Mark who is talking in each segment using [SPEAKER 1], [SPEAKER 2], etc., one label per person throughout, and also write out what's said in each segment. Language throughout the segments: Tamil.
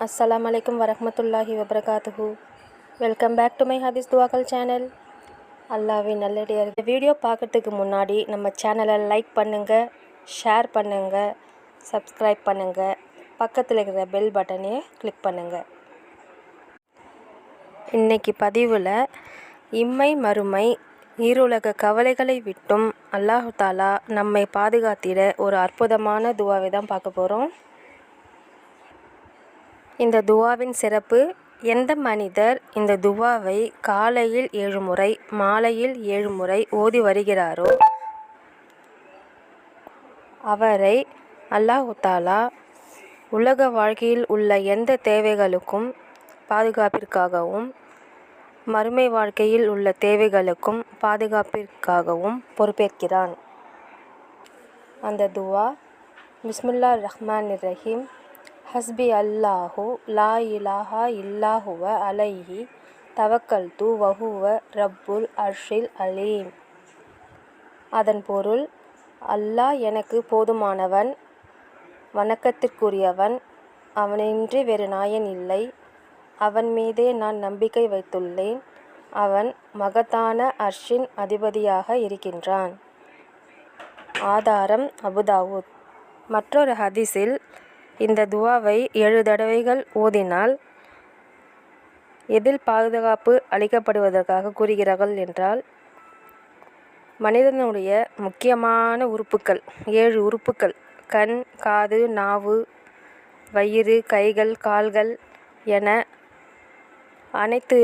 [SPEAKER 1] அஸ்லாம் அலைக்கும் வரமத்துல்லாஹி வபரகாத்துஹு வெல்கம் பேக் டு மை ஹதீஸ் துவாக்கல் சேனல் அல்லாவே நல்லடியார். இந்த வீடியோ பார்க்கறதுக்கு முன்னாடி நம்ம சேனலை லைக் பண்ணுங்கள் ஷேர் பண்ணுங்கள் சப்ஸ்கிரைப் பண்ணுங்கள் பக்கத்தில் இருக்கிற பெல் பட்டனையே கிளிக் பண்ணுங்கள் இன்னைக்கு பதிவில் இம்மை மறுமை ஈருலக கவலைகளை விட்டும் அல்லாஹு தாலா நம்மை பாதுகாத்திட ஒரு அற்புதமான துவாவை தான் பார்க்க போகிறோம் இந்த துவாவின் சிறப்பு எந்த மனிதர் இந்த துவாவை காலையில் ஏழு முறை மாலையில் ஏழு முறை ஓதி வருகிறாரோ அவரை அல்லாஹுத்தாலா உலக வாழ்க்கையில் உள்ள எந்த தேவைகளுக்கும் பாதுகாப்பிற்காகவும் மறுமை வாழ்க்கையில் உள்ள தேவைகளுக்கும் பாதுகாப்பிற்காகவும் பொறுப்பேற்கிறான். அந்த துவா பிஸ்மில்லா ரஹ்மான் ரஹீம் ஹஸ்பி அல்லாஹு லா இலாஹா இல்லாஹுவ அலைஹி தவக்கல்து வஹுவ ரப்புல் அர்ஷில் அலீம். அதன் பொருள் அல்லாஹ் எனக்கு போதுமானவன் வணக்கத்திற்குரியவன் அவனின்றி வேறு நாயன் இல்லை. அவன் மீதே நான் நம்பிக்கை வைத்துள்ளேன். அவன் மகத்தான அர்ஷின் அதிபதியாக இருக்கின்றான். ஆதாரம் அபுதாவுத். மற்றொரு ஹதீஸில் இந்த துவாவை ஏழு தடவைகள் ஓதினால் எதில் பாதுகாப்பு அளிக்கப்படுவதற்காக கூறுகிறார்கள் என்றால் மனிதனுடைய முக்கியமான உறுப்புக்கள் ஏழு உறுப்புக்கள் கண் காது நாவு வயிறு கைகள் கால்கள் என அனைத்து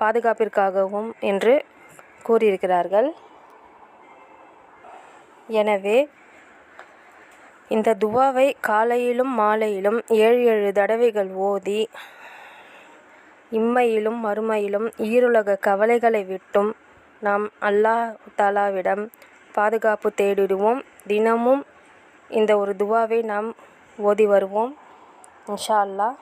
[SPEAKER 1] பாதுகாப்பிற்காகவும் என்று கூறியிருக்கிறார்கள். எனவே இந்த துவாவை காலையிலும் மாலையிலும் ஏழு ஏழு தடவைகள் ஓதி இம்மையிலும் மறுமையிலும் ஈருலக கவலைகளை விட்டும் நாம் அல்லாஹ் தாலாவிடம் பாதுகாப்பு தேடிடுவோம். தினமும் இந்த ஒரு துவாவை நாம் ஓதி வருவோம். இன்ஷா அல்லாஹ்.